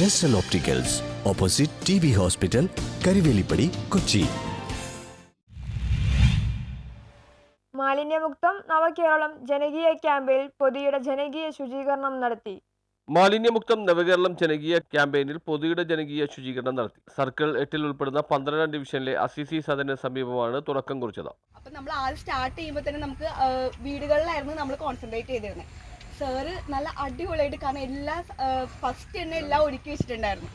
ജെസ്റ്റൽ opticals opposite T B hospital Karivelippady Kochi മാലിന്യമുക്തം നവകേരളം ജനകീയ ക്യാമ്പയിൽ പൊതിയുടെ ജനകീയ ശുചീകരണം നടത്തി. മാലിന്യമുക്തം നവകേരളം ജനകീയ ക്യാമ്പയിനിൽ പൊതുയുടെ ജനകീയ ശുചീകരണം നടത്തി. സർക്കിൾ എട്ടിൽ ഉൾപ്പെടുന്ന പന്ത്രണ്ടാം ഡിവിഷനിലെ അസിസി സദന് സമീപമാണ് തുടക്കം കുറിച്ചത്. അപ്പം നമ്മൾ ആദ്യം സ്റ്റാർട്ട് ചെയ്യുമ്പോൾ തന്നെ നമുക്ക് വീടുകളിലായിരുന്നു നമ്മൾ കോൺസെൻട്രേറ്റ് ചെയ്തിരുന്നത് സാറ് നല്ല അടിപൊളിയായിട്ട് കാരണം എല്ലാ ഫസ്റ്റ് തന്നെ എല്ലാം ഒരുക്കി വെച്ചിട്ടുണ്ടായിരുന്നു.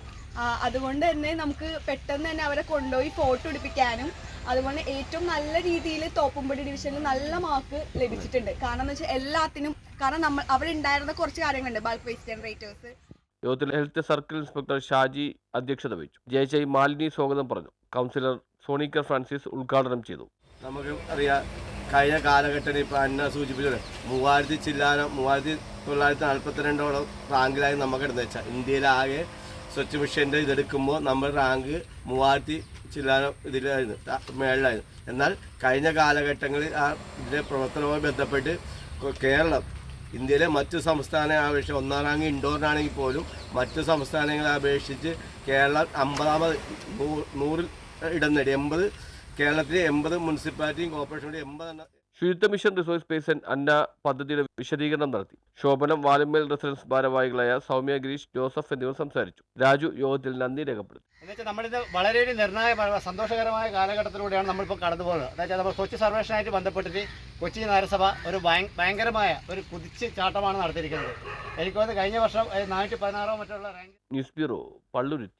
അതുകൊണ്ട് തന്നെ നമുക്ക് പെട്ടെന്ന് തന്നെ അവരെ കൊണ്ടുപോയി ഫോട്ടോ എടുപ്പിക്കാനും അതുപോലെ ഏറ്റവും നല്ല രീതിയിൽ തോപ്പുംപടി ഡിവിഷനിൽ നല്ല മാർക്ക് ലഭിച്ചിട്ടുണ്ട്. കാരണം എന്ന് വെച്ചാൽ എല്ലാത്തിനും കാരണം നമ്മൾ അവിടെ ഉണ്ടായിരുന്ന കുറച്ച് കാര്യങ്ങളുണ്ട്. ബൾക്ക് വേസ്റ്റ് ജനറേറ്റേഴ്സ് യോഗത്തിൽ ഹെൽത്ത് സർക്കിൾ ഇൻസ്പെക്ടർ ഷാജി അധ്യക്ഷത വഹിച്ചു. ജയചൈ മാലിനി സ്വാഗതം പറഞ്ഞു. കൗൺസിലർ സോണിക്കർ ഫ്രാൻസിസ് ഉദ്ഘാടനം ചെയ്തു. നമുക്ക് അറിയാം കഴിഞ്ഞ കാലഘട്ടത്തിൽ ഇപ്പോൾ അന്ന സൂചിപ്പിച്ചത് മൂവായിരത്തി ചില്ലാനം മൂവായിരത്തി തൊള്ളായിരത്തി നാൽപ്പത്തിരണ്ടോളം റാങ്കിലായി നമുക്ക് എടുത്ത് വെച്ചാൽ ഇന്ത്യയിലാകെ സ്വച്ഛ് മിഷന്റെ ഇതെടുക്കുമ്പോൾ നമ്മൾ റാങ്ക് മൂവായിരത്തി ചില്ലാനം ഇതിലായിരുന്നു മേളിലായിരുന്നു. എന്നാൽ കഴിഞ്ഞ കാലഘട്ടങ്ങളിൽ ആ ഇതിന്റെ പ്രവർത്തനവുമായി ബന്ധപ്പെട്ട് കേരളം ഇന്ത്യയിലെ മറ്റു സംസ്ഥാനങ്ങളെ അപേക്ഷിച്ച് ഒന്നാം റാങ്ക് ഇൻഡോറിനാണെങ്കിൽ പോലും മറ്റു സംസ്ഥാനങ്ങളെ അപേക്ഷിച്ച് കേരളം അമ്പതാമത് നൂറിൽ ഇടം നേടി എൺപത് കേരളത്തിലെ എൺപത് മുനിസിപ്പാലിറ്റിയും കോർപ്പറേഷനും എൺപത് ശുചിത്വ മിഷൻ റിസോഴ്സ് പേഴ്സൺ അന്ന പദ്ധതിയുടെ വിശദീകരണം നടത്തി. ശോഭനം വാലുമേൽ റെസിഡൻസ് ഭാരവാഹികളായ സൗമ്യ ഗിരീഷ് ജോസഫ് എന്നിവർ സംസാരിച്ചു. രാജു യോഗത്തിൽ നന്ദി രേഖപ്പെടുത്തി. എന്നുവെച്ചാൽ നമ്മളിത് വളരെ ഒരു നിർണായക സന്തോഷകരമായ കാലഘട്ടത്തിലൂടെയാണ് നമ്മളിപ്പോൾ കടന്നു പോകുന്നത് അതായത് നമ്മൾ സ്വച്ഛ സർവേഷനായിട്ട് ബന്ധപ്പെട്ടിട്ട് കൊച്ചി നഗരസഭ ഒരു ഭയങ്കരമായ ഒരു കുതിച്ച് ചാട്ടമാണ് നടത്തിയിരിക്കുന്നത്. എനിക്ക് തോന്നുന്നു കഴിഞ്ഞ വർഷം നാനൂറ്റി പതിനാറോ മറ്റുള്ള റാങ്ക് ന്യൂസ് ബ്യൂറോ പള്ളുരുത്തി.